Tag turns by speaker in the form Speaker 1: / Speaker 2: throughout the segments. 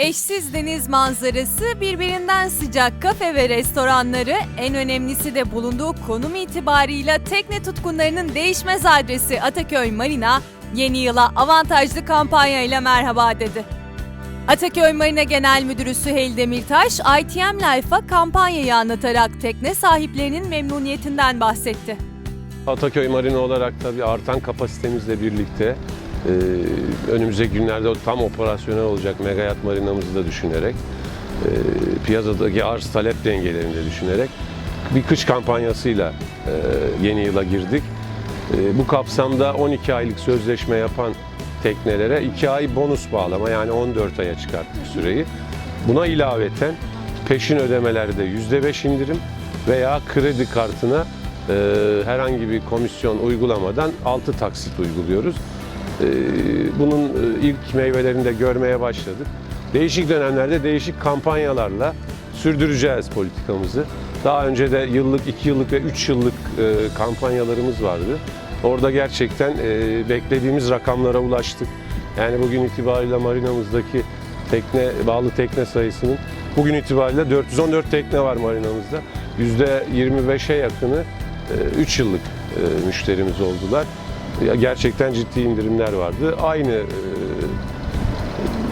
Speaker 1: Eşsiz deniz manzarası, birbirinden sıcak kafe ve restoranları, en önemlisi de bulunduğu konum itibarıyla tekne tutkunlarının değişmez adresi Ataköy Marina, yeni yıla avantajlı kampanyayla merhaba dedi. Ataköy Marina Genel Müdürü Süheyl Demirtaş, ITM Life'a kampanyayı anlatarak tekne sahiplerinin memnuniyetinden bahsetti.
Speaker 2: Ataköy Marina olarak tabii artan kapasitemizle birlikte önümüzdeki günlerde tam operasyonel olacak mega yat marinamızı da düşünerek e, piyasadaki arz talep dengelerini de düşünerek bir kış kampanyasıyla e, yeni yıla girdik. E, bu kapsamda 12 aylık sözleşme yapan teknelere 2 ay bonus bağlama yani 14 aya çıkarttık süreyi. Buna ilaveten peşin ödemelerde %5 indirim veya kredi kartına herhangi bir komisyon uygulamadan 6 taksit uyguluyoruz. E, bunun e, ilk meyvelerini de görmeye başladık. Değişik dönemlerde değişik kampanyalarla sürdüreceğiz politikamızı. Daha önce de yıllık, 2 yıllık ve 3 yıllık e, kampanyalarımız vardı. Orada gerçekten e, beklediğimiz rakamlara ulaştık. Yani bugün itibariyle marinamızdaki tekne bağlı tekne sayısının bugün itibariyle 414 tekne var marinamızda. %25'e yakını 3 yıllık müşterimiz oldular. Gerçekten ciddi indirimler vardı. Aynı e,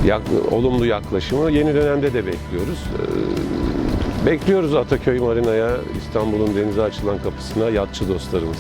Speaker 2: yak- olumlu yaklaşımı yeni dönemde de bekliyoruz. E, Bekliyoruz Ataköy Marina'ya, İstanbul'un denize açılan kapısına yatçı dostlarımız.